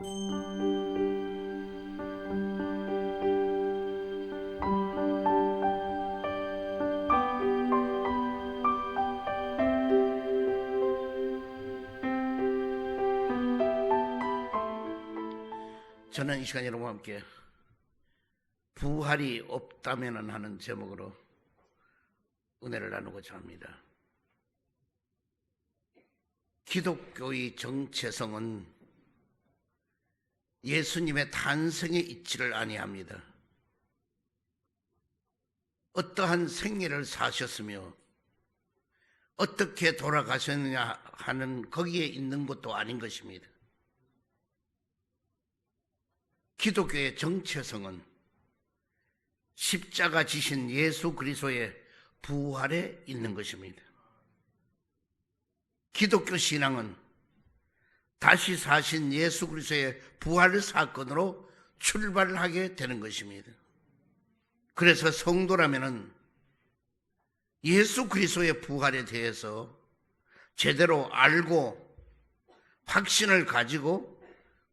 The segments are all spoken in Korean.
저는 이 시간 여러분과 함께 부활이 없다면 하는 제목으로 은혜를 나누고자 합니다. 기독교의 정체성은 예수님의 탄생에 있지를 아니합니다. 어떠한 생애를 사셨으며 어떻게 돌아가셨느냐 하는 거기에 있는 것도 아닌 것입니다. 기독교의 정체성은 십자가 지신 예수 그리스도의 부활에 있는 것입니다. 기독교 신앙은 다시 사신 예수 그리스도의 부활 사건으로 출발을 하게 되는 것입니다. 그래서 성도라면은 예수 그리스도의 부활에 대해서 제대로 알고 확신을 가지고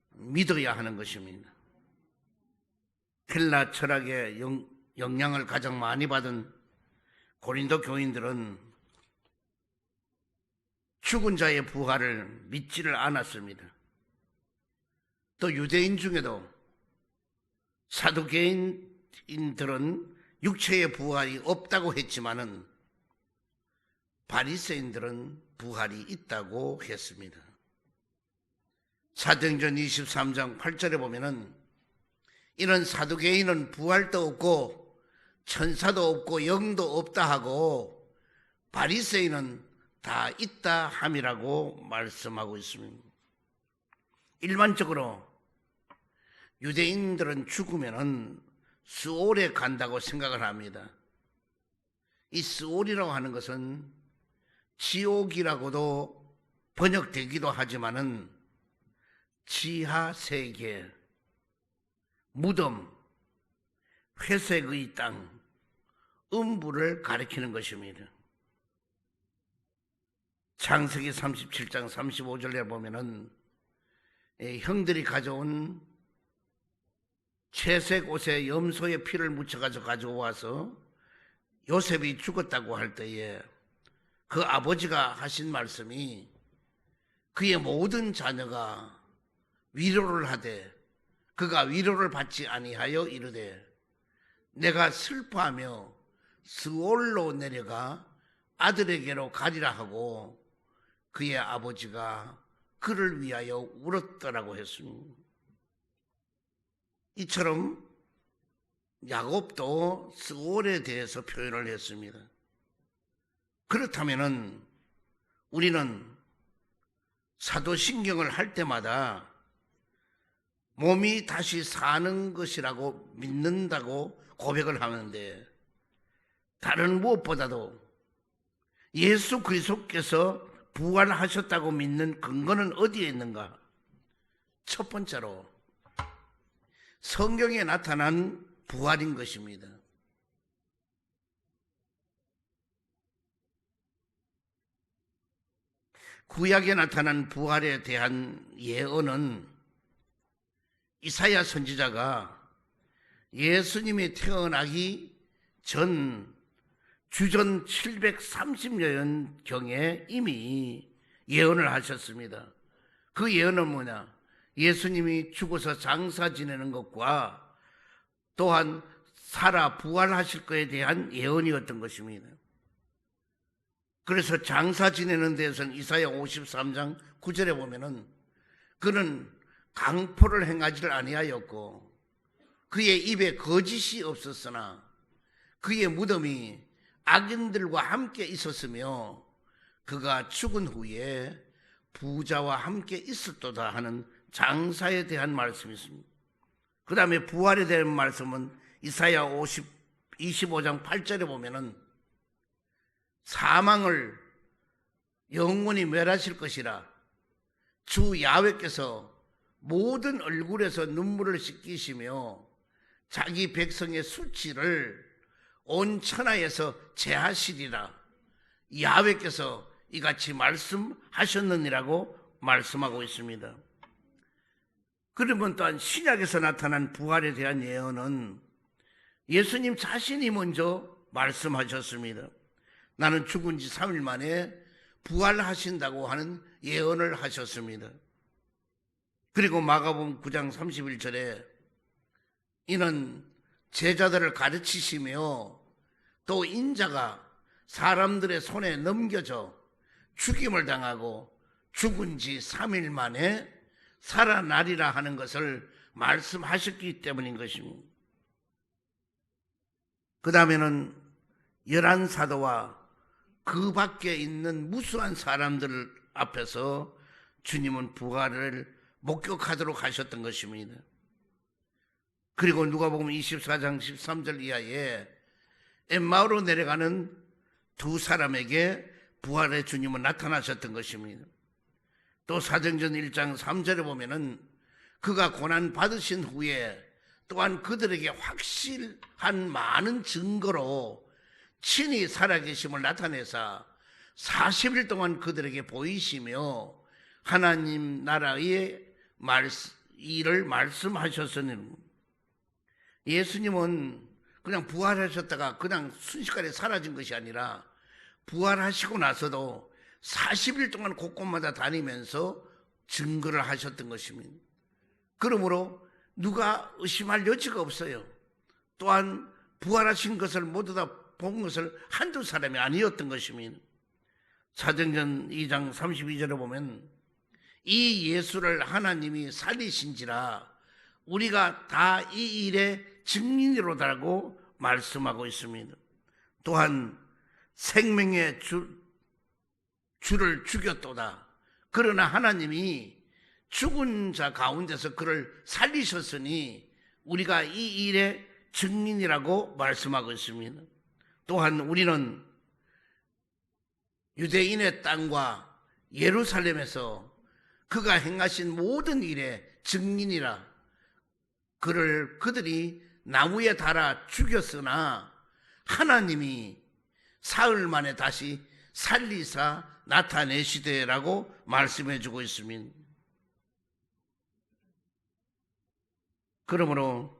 믿어야 하는 것입니다. 헬라 철학의 영, 영향을 가장 많이 받은 고린도 교인들은 죽은 자의 부활을 믿지를 않았습니다. 또 유대인 중에도 사두개인들은 육체의 부활이 없다고 했지만은 바리새인들은 부활이 있다고 했습니다. 사도행전 23장 8절에 보면은 이런 사두개인은 부활도 없고 천사도 없고 영도 없다 하고 바리새인은 다 있다 함이라고 말씀하고 있습니다. 일반적으로 유대인들은 죽으면은 수올에 간다고 생각을 합니다. 이 수올이라고 하는 것은 지옥이라고도 번역되기도 하지만은 지하 세계, 무덤, 회색의 땅, 음부를 가리키는 것입니다. 창세기 37장 35절에 보면은 형들이 가져온 채색 옷에 염소의 피를 묻혀가지고 가지고 와서 요셉이 죽었다고 할 때에 그 아버지가 하신 말씀이 그의 모든 자녀가 위로를 하되 그가 위로를 받지 아니하여 이르되 내가 슬퍼하며 스올로 내려가 아들에게로 가리라 하고 그의 아버지가 그를 위하여 울었더라고 했습니다. 이처럼 야곱도 스올에 대해서 표현을 했습니다. 그렇다면은 우리는 사도신경을 할 때마다 몸이 다시 사는 것이라고 믿는다고 고백을 하는데 다른 무엇보다도 예수 그리스도께서 부활하셨다고 믿는 근거는 어디에 있는가? 첫 번째로 성경에 나타난 부활인 것입니다. 구약에 나타난 부활에 대한 예언은 이사야 선지자가 예수님이 태어나기 전 주전 730년 경에 이미 예언을 하셨습니다. 그 예언은 뭐냐? 예수님이 죽어서 장사 지내는 것과 또한 살아 부활하실 것에 대한 예언이었던 것입니다. 그래서 장사 지내는 데서는 이사야 53장 9절에 보면은 그는 강포를 행하지를 아니하였고 그의 입에 거짓이 없었으나 그의 무덤이 악인들과 함께 있었으며 그가 죽은 후에 부자와 함께 있었도다 하는 장사에 대한 말씀이 있습니다. 그 다음에 부활에 대한 말씀은 이사야 50, 25장 8절에 보면은 사망을 영원히 멸하실 것이라 주 야외께서 모든 얼굴에서 눈물을 씻기시며 자기 백성의 수치를 온 천하에서 제하시리라. 야외께서 이같이 말씀하셨느니라고 말씀하고 있습니다. 그러면 또한 신약에서 나타난 부활에 대한 예언은 예수님 자신이 먼저 말씀하셨습니다. 나는 죽은 지 3일 만에 부활하신다고 하는 예언을 하셨습니다. 그리고 마가복음 9장 31절에 이는 제자들을 가르치시며 또 인자가 사람들의 손에 넘겨져 죽임을 당하고 죽은 지 3일 만에 살아나리라 하는 것을 말씀하셨기 때문인 것입니다. 그 다음에는 열한 사도와 그 밖에 있는 무수한 사람들 앞에서 주님은 부활을 목격하도록 하셨던 것입니다. 그리고 누가 보면 24장 13절 이하에 엠마오로 내려가는 두 사람에게 부활의 주님은 나타나셨던 것입니다. 또 사정전 1장 3절에 보면은 그가 고난 받으신 후에 또한 그들에게 확실한 많은 증거로 친히 살아계심을 나타내사 40일 동안 그들에게 보이시며 하나님 나라의 말씀, 일을 말씀하셨으니 예수님은 그냥 부활하셨다가 그냥 순식간에 사라진 것이 아니라 부활하시고 나서도 40일 동안 곳곳마다 다니면서 증거를 하셨던 것입니다. 그러므로 누가 의심할 여지가 없어요. 또한 부활하신 것을 모두 다 본 것을 한두 사람이 아니었던 것입니다. 사정전 2장 32절에 보면 이 예수를 하나님이 살리신지라 우리가 다 이 일의 증인이로다라고 말씀하고 있습니다. 또한 생명의 주, 주를 죽였도다. 그러나 하나님이 죽은 자 가운데서 그를 살리셨으니 우리가 이 일의 증인이라고 말씀하고 있습니다. 또한 우리는 유대인의 땅과 예루살렘에서 그가 행하신 모든 일의 증인이라 그를 그들이 나무에 달아 죽였으나 하나님이 사흘 만에 다시 살리사 나타내시되라고 말씀해 주고 있습니다. 그러므로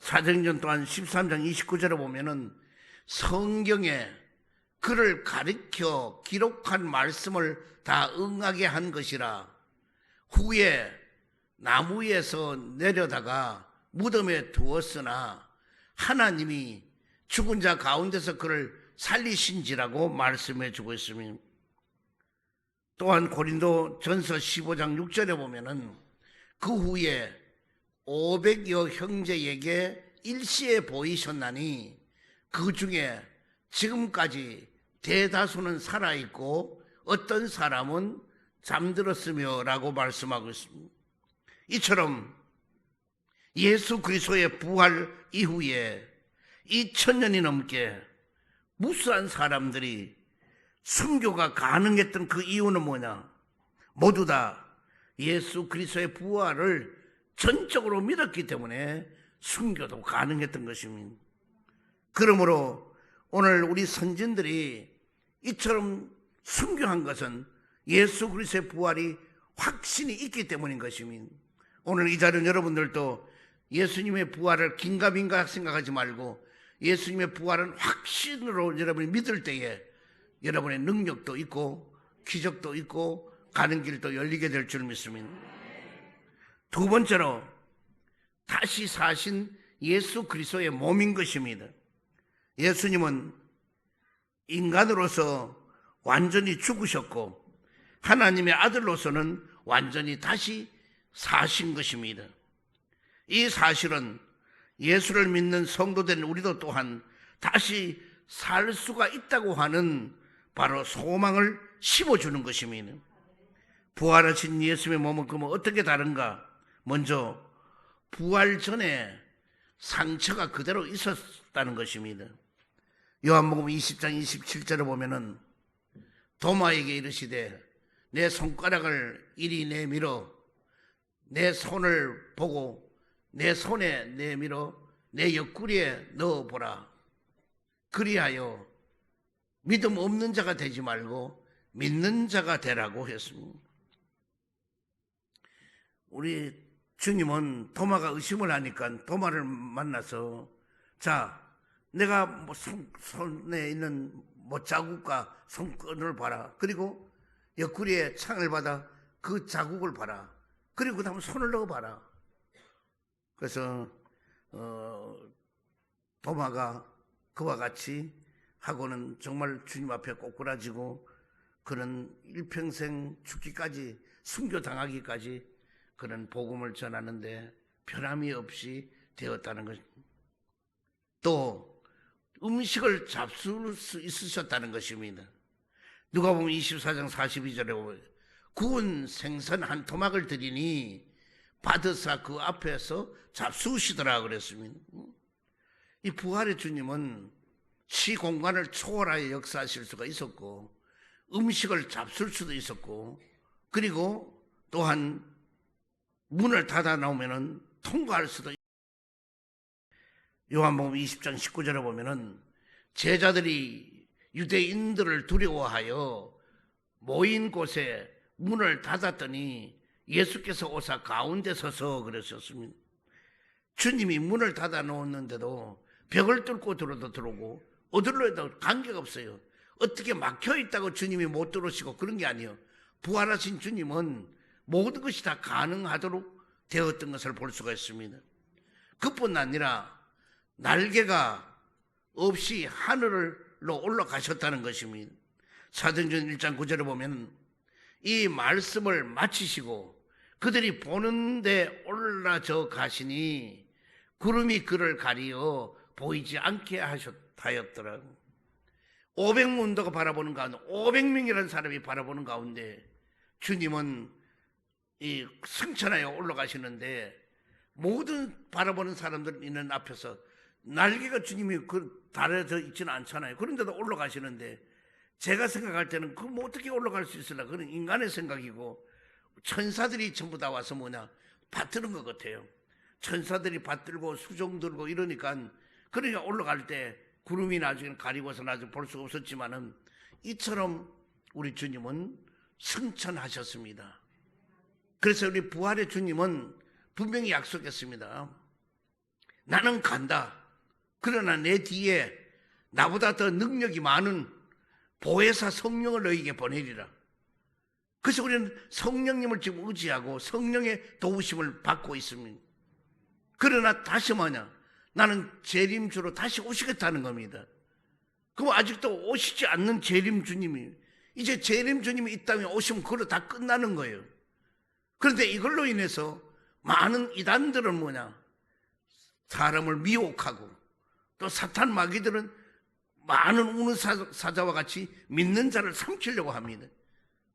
사정전 또한 13장 29절에 보면은 성경에 그를 가리켜 기록한 말씀을 다 응하게 한 것이라 후에 나무에서 내려다가 무덤에 두었으나 하나님이 죽은 자 가운데서 그를 살리신지라고 말씀해 주고 있습니다. 또한 고린도 전서 15장 6절에 보면은 그 후에 500여 형제에게 일시에 보이셨나니 그 중에 지금까지 대다수는 살아있고 어떤 사람은 잠들었으며 라고 말씀하고 있습니다. 이처럼 예수 그리스도의 부활 이후에 2000년이 넘게 무수한 사람들이 순교가 가능했던 그 이유는 뭐냐? 모두 다 예수 그리스도의 부활을 전적으로 믿었기 때문에 순교도 가능했던 것입니다. 그러므로 오늘 우리 선진들이 이처럼 순교한 것은 예수 그리스도의 부활이 확신이 있기 때문인 것입니다. 오늘 이 자리는 여러분들도 예수님의 부활을 긴가민가 생각하지 말고 예수님의 부활은 확신으로 여러분이 믿을 때에 여러분의 능력도 있고 기적도 있고 가는 길도 열리게 될 줄 믿습니다. 두 번째로 다시 사신 예수 그리스도의 몸인 것입니다. 예수님은 인간으로서 완전히 죽으셨고 하나님의 아들로서는 완전히 다시 사신 것입니다. 이 사실은 예수를 믿는 성도된 우리도 또한 다시 살 수가 있다고 하는 바로 소망을 심어주는 것입니다. 부활하신 예수의 몸은 그러면 어떻게 다른가? 먼저 부활 전에 상처가 그대로 있었다는 것입니다. 요한복음 20장 27절에 보면은 도마에게 이르시되 내 손가락을 이리 내밀어 내 손을 보고 내 손에 내밀어 내 옆구리에 넣어보라. 그리하여 믿음 없는 자가 되지 말고 믿는 자가 되라고 했습니다. 우리 주님은 도마가 의심을 하니까 도마를 만나서 자 내가 뭐 손, 손에 있는 뭐 자국과 손끈을 봐라 그리고 옆구리에 창을 받아 그 자국을 봐라 그리고 그 다음 손을 넣어 봐라 그래서 어, 도마가 그와 같이 하고는 정말 주님 앞에 꼬꾸라지고 그런 일평생 죽기까지 순교당하기까지 그런 복음을 전하는데 변함이 없이 되었다는 것. 또 음식을 잡술 수 있으셨다는 것입니다. 누가 보면 24장 42절에 보면 구운 생선 한 토막을 드리니 받으사 그 앞에서 잡수시더라 그랬습니다. 이 부활의 주님은 시 공간을 초월하여 역사하실 수가 있었고 음식을 잡술 수도 있었고 그리고 또한 문을 닫아 놓으면은 통과할 수도 있- 요한복음 20장 19절에 보면은 제자들이 유대인들을 두려워하여 모인 곳에 문을 닫았더니 예수께서 오사 가운데 서서 그러셨습니다. 주님이 문을 닫아 놓았는데도 벽을 뚫고 들어도 들어오고 어디로 해도 관계가 없어요. 어떻게 막혀 있다고 주님이 못 들어오시고 그런 게 아니에요. 부활하신 주님은 모든 것이 다 가능하도록 되었던 것을 볼 수가 있습니다. 그뿐 아니라 날개가 없이 하늘로 올라가셨다는 것입니다. 사도행전 1장 9절에 보면 이 말씀을 마치시고 그들이 보는데 올라져 가시니 구름이 그를 가리어 보이지 않게 하셨다였더라. 500문도가 바라보는 가운데 500명이라는 사람이 바라보는 가운데 주님은 이 승천하여 올라가시는데 모든 바라보는 사람들 있는 앞에서 날개가 주님이 그 달아져 있지는 않잖아요. 그런데도 올라가시는데 제가 생각할 때는 그뭐 어떻게 올라갈 수 있을까? 그건 인간의 생각이고 천사들이 전부 다 와서 뭐냐 받드는 것 같아요. 천사들이 받들고 수종 들고 이러니까 그러니까 올라갈 때 구름이 나중에 가리고서 나중에 볼 수가 없었지만은 이처럼 우리 주님은 승천하셨습니다. 그래서 우리 부활의 주님은 분명히 약속했습니다. 나는 간다. 그러나 내 뒤에 나보다 더 능력이 많은 보혜사 성령을 너에게 보내리라. 그래서 우리는 성령님을 지금 의지하고 성령의 도우심을 받고 있습니다. 그러나 다시 뭐냐? 나는 재림주로 다시 오시겠다는 겁니다. 그럼 아직도 오시지 않는 재림 주님이 이제 재림 주님이 이 땅에 오시면 그걸로 다 끝나는 거예요. 그런데 이걸로 인해서 많은 이단들은 뭐냐? 사람을 미혹하고 또 사탄 마귀들은 많은 우는 사- 사자와 같이 믿는 자를 삼키려고 합니다.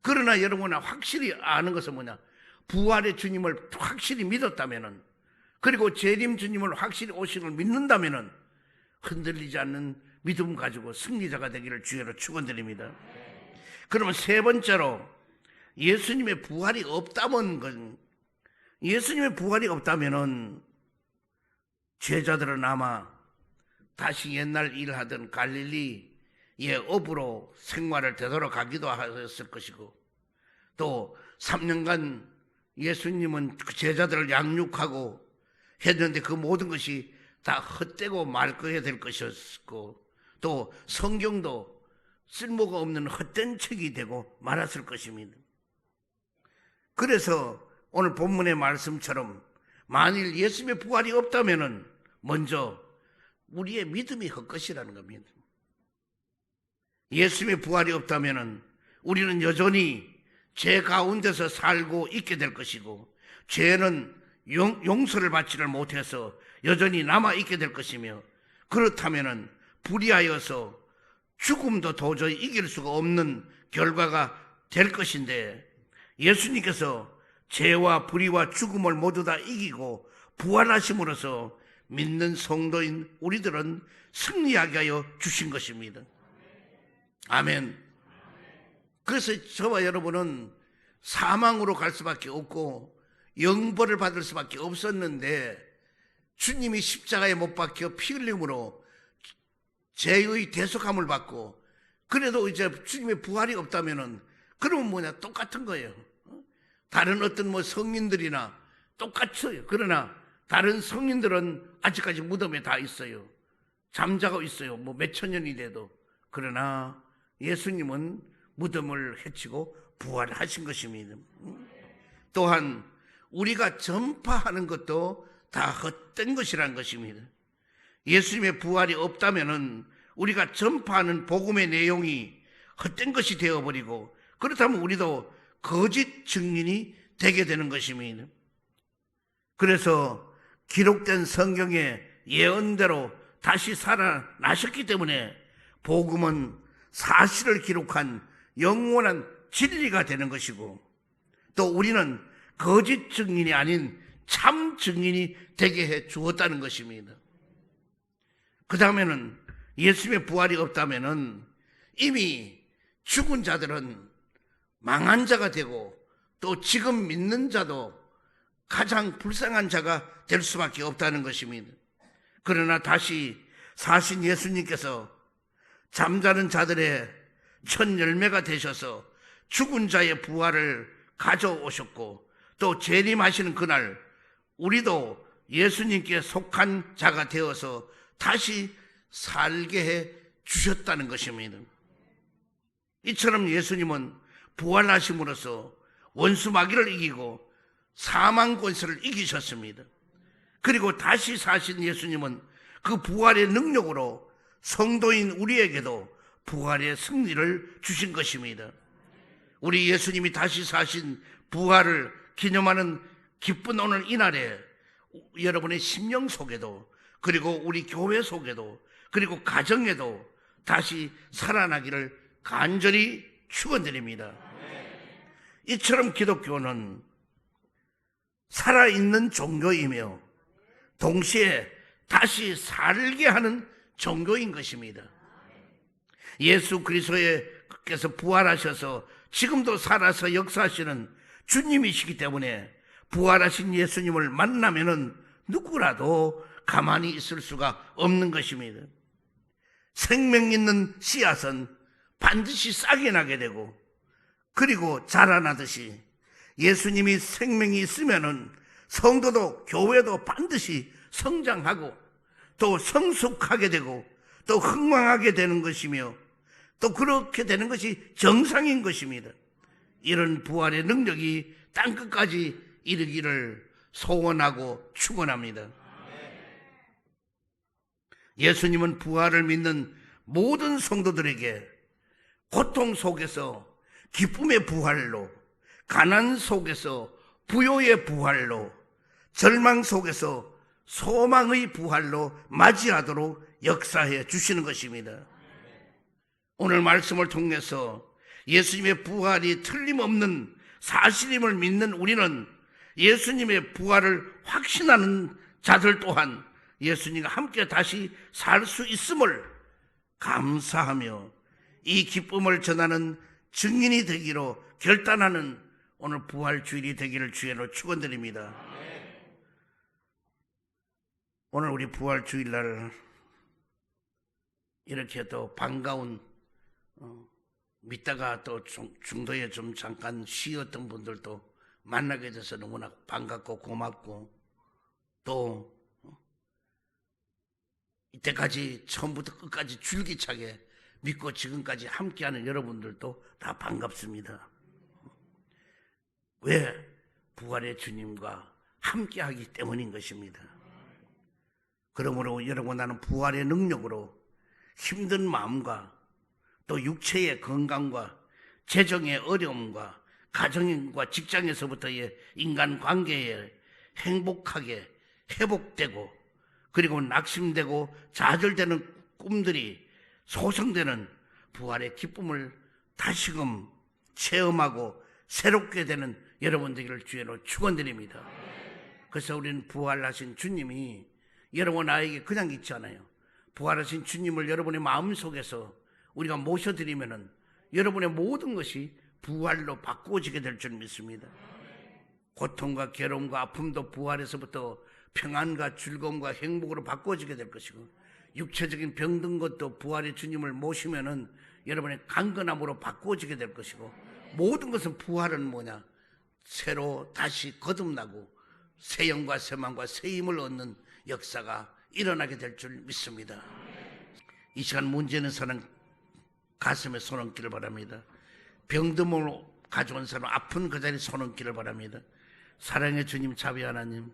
그러나 여러분 확실히 아는 것은 뭐냐? 부활의 주님을 확실히 믿었다면은 그리고 재림 주님을 확실히 오신 걸 믿는다면은 흔들리지 않는 믿음 가지고 승리자가 되기를 주여로 축원드립니다. 그러면 세 번째로 예수님의 부활이 없다면 건 예수님의 부활이 없다면은 제자들은 아마 다시 옛날 일하던 갈릴리 의 업으로 생활을 되돌아가기도 하였을 것이고 또 3년간 예수님은 그 제자들을 양육하고 했는데 그 모든 것이 다 헛되고 말거야 될 것이었고 또 성경도 쓸모가 없는 헛된 책이 되고 말았을 것입니다. 그래서 오늘 본문의 말씀처럼 만일 예수님의 부활이 없다면은 먼저 우리의 믿음이 헛것이라는 겁니다. 예수님의 부활이 없다면은 우리는 여전히 죄 가운데서 살고 있게 될 것이고 죄는 용, 용서를 받지를 못해서 여전히 남아 있게 될 것이며 그렇다면은 불의하여서 죽음도 도저히 이길 수가 없는 결과가 될 것인데 예수님께서 죄와 불의와 죽음을 모두 다 이기고 부활하심으로써 믿는 성도인 우리들은 승리하게 하여 주신 것입니다. 아멘. 그래서 저와 여러분은 사망으로 갈 수밖에 없고 영벌을 받을 수밖에 없었는데 주님이 십자가에 못 박혀 피 흘림으로 죄의 대속함을 받고 그래도 이제 주님의 부활이 없다면은 그러면 뭐냐 똑같은 거예요. 다른 어떤 뭐 성인들이나 똑같아요. 그러나 다른 성인들은 아직까지 무덤에 다 있어요. 잠자고 있어요. 뭐 몇천 년이 돼도. 그러나 예수님은 무덤을 해치고 부활하신 것입니다. 또한 우리가 전파하는 것도 다 헛된 것이라는 것입니다. 예수님의 부활이 없다면은 우리가 전파하는 복음의 내용이 헛된 것이 되어버리고 그렇다면 우리도 거짓 증인이 되게 되는 것입니다. 그래서 기록된 성경의 예언대로 다시 살아나셨기 때문에 복음은 사실을 기록한 영원한 진리가 되는 것이고 또 우리는 거짓 증인이 아닌 참 증인이 되게 해 주었다는 것입니다. 그 다음에는 예수님의 부활이 없다면은 이미 죽은 자들은 망한 자가 되고 또 지금 믿는 자도 가장 불쌍한 자가 될 수밖에 없다는 것입니다. 그러나 다시 사신 예수님께서 잠자는 자들의 첫 열매가 되셔서 죽은 자의 부활을 가져오셨고 또 재림하시는 그날 우리도 예수님께 속한 자가 되어서 다시 살게 해 주셨다는 것입니다. 이처럼 예수님은 부활하심으로써 원수 마귀를 이기고 사망 권세를 이기셨습니다. 그리고 다시 사신 예수님은 그 부활의 능력으로 성도인 우리에게도 부활의 승리를 주신 것입니다. 우리 예수님이 다시 사신 부활을 기념하는 기쁜 오늘 이날에 여러분의 심령 속에도 그리고 우리 교회 속에도 그리고 가정에도 다시 살아나기를 간절히 축원드립니다. 이처럼 기독교는 살아있는 종교이며 동시에 다시 살게 하는 종교인 것입니다. 예수 그리스도께서 부활하셔서 지금도 살아서 역사하시는 주님이시기 때문에 부활하신 예수님을 만나면은 누구라도 가만히 있을 수가 없는 것입니다. 생명 있는 씨앗은 반드시 싹이 나게 되고 그리고 자라나듯이 예수님이 생명이 있으면은 성도도 교회도 반드시 성장하고 또 성숙하게 되고 또 흥망하게 되는 것이며 또 그렇게 되는 것이 정상인 것입니다. 이런 부활의 능력이 땅 끝까지 이르기를 소원하고 축원합니다. 예수님은 부활을 믿는 모든 성도들에게 고통 속에서 기쁨의 부활로, 가난 속에서 부요의 부활로, 절망 속에서 소망의 부활로 맞이하도록 역사해 주시는 것입니다. 오늘 말씀을 통해서 예수님의 부활이 틀림없는 사실임을 믿는 우리는 예수님의 부활을 확신하는 자들 또한 예수님과 함께 다시 살 수 있음을 감사하며 이 기쁨을 전하는 증인이 되기로 결단하는 오늘 부활 주일이 되기를 주의로 축원드립니다. 오늘 우리 부활 주일날 이렇게 또 반가운 어, 믿다가 또 중- 중도에 좀 잠깐 쉬었던 분들도 만나게 돼서 너무나 반갑고 고맙고 또 어, 이때까지 처음부터 끝까지 줄기차게 믿고 지금까지 함께하는 여러분들도 다 반갑습니다. 왜? 부활의 주님과 함께하기 때문인 것입니다. 그러므로 여러분 나는 부활의 능력으로 힘든 마음과 또 육체의 건강과 재정의 어려움과 가정과 직장에서부터의 인간 관계에 행복하게 회복되고 그리고 낙심되고 좌절되는 꿈들이 소성되는 부활의 기쁨을 다시금 체험하고 새롭게 되는 여러분들을 주의로 축원드립니다. 그래서 우리는 부활하신 주님이 여러분 나에게 그냥 있지 않아요. 부활하신 주님을 여러분의 마음 속에서 우리가 모셔드리면은 여러분의 모든 것이 부활로 바꾸어지게 될 줄 믿습니다. 고통과 괴로움과 아픔도 부활에서부터 평안과 즐거움과 행복으로 바꾸어지게 될 것이고 육체적인 병든 것도 부활의 주님을 모시면은 여러분의 강건함으로 바꾸어지게 될 것이고 모든 것은 부활은 뭐냐 새로 다시 거듭나고 새 영과 새 마음과 새 힘을 얻는 역사가 일어나게 될 줄 믿습니다. 이 시간 문제는 사람 가슴에 손 얹기를 바랍니다. 병듦을 가져온 사람 아픈 그 자리에 손 얹기를 바랍니다. 사랑의 주님 자비 하나님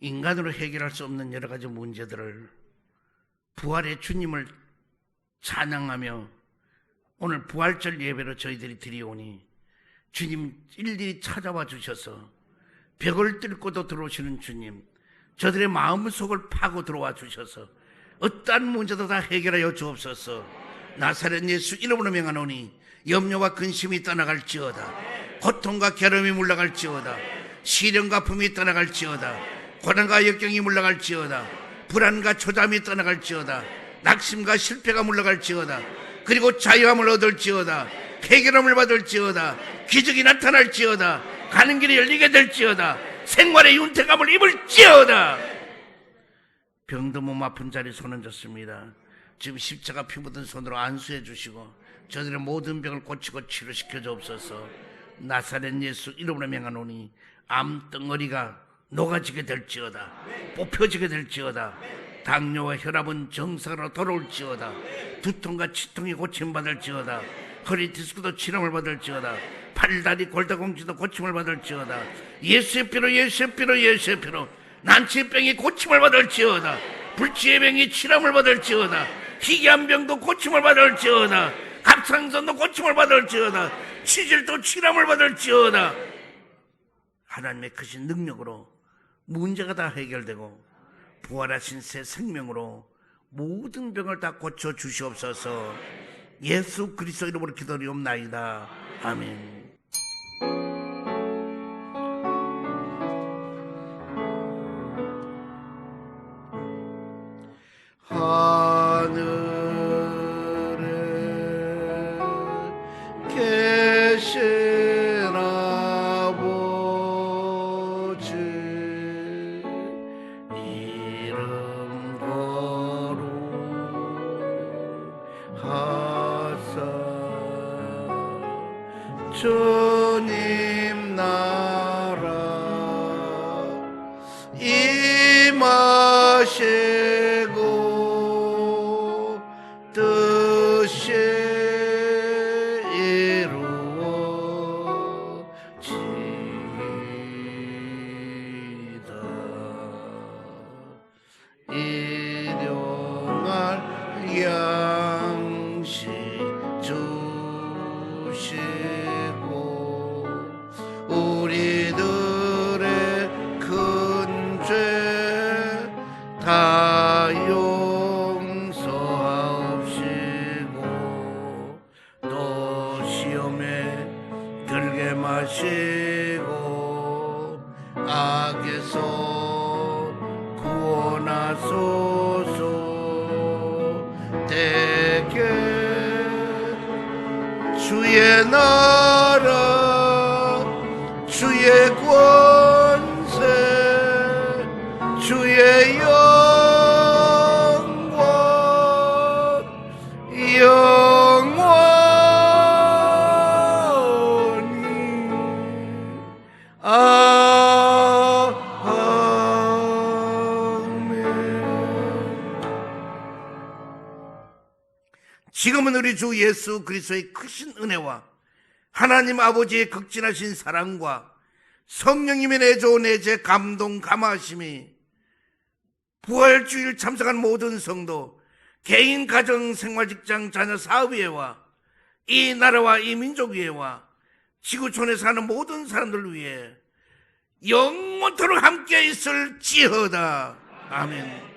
인간으로 해결할 수 없는 여러 가지 문제들을 부활의 주님을 찬양하며 오늘 부활절 예배로 저희들이 드리오니 주님 일일이 찾아와 주셔서 벽을 뚫고도 들어오시는 주님 저들의 마음속을 파고 들어와 주셔서 어떠한 문제도 다 해결하여 주옵소서. 나사렛 예수 이름으로 명하노니 염려와 근심이 떠나갈지어다. 고통과 괴로움이 물러갈지어다. 시련과 품이 떠나갈지어다. 고난과 역경이 물러갈지어다. 불안과 초담이 떠나갈지어다. 낙심과 실패가 물러갈지어다. 그리고 자유함을 얻을지어다. 해결함을 받을지어다. 기적이 나타날지어다 가는 길이 열리게 될지어다. 생활의 윤택감을 입을지어다. 병도 몸 아픈 자리 손 얹었습니다. 지금 십자가 피 묻은 손으로 안수해 주시고 저들의 모든 병을 고치고 치료시켜 주옵소서. 나사렛 예수 이름으로 명하노니 암덩어리가 녹아지게 될지어다. 뽑혀지게 될지어다. 당뇨와 혈압은 정상으로 돌아올지어다. 두통과 치통이 고침받을지어다. 허리 디스크도 치료를 받을지어다 팔다리 골다공지도 고침을 받을지어다. 예수의 피로 예수의 피로 예수의 피로. 난치병이 고침을 받을지어다. 불치의 병이 치료를 받을지어다. 희귀한 병도 고침을 받을지어다. 갑상선도 고침을 받을지어다. 치질도 치료를 받을지어다. 하나님의 크신 능력으로 문제가 다 해결되고 부활하신 새 생명으로 모든 병을 다 고쳐 주시옵소서. 예수 그리스도 이름으로 기도리옵나이다. 아멘. 주의 나라 예수 그리스도의 크신 은혜와 하나님 아버지의 극진하신 사랑과 성령님의 내조은 내제 감동 감화심이 부활주일 참석한 모든 성도 개인 가정 생활 직장 자녀 사업위회와 이 나라와 이 민족 위회와 지구촌에 사는 모든 사람들 위해 영원토록 함께 있을 지어다 아멘.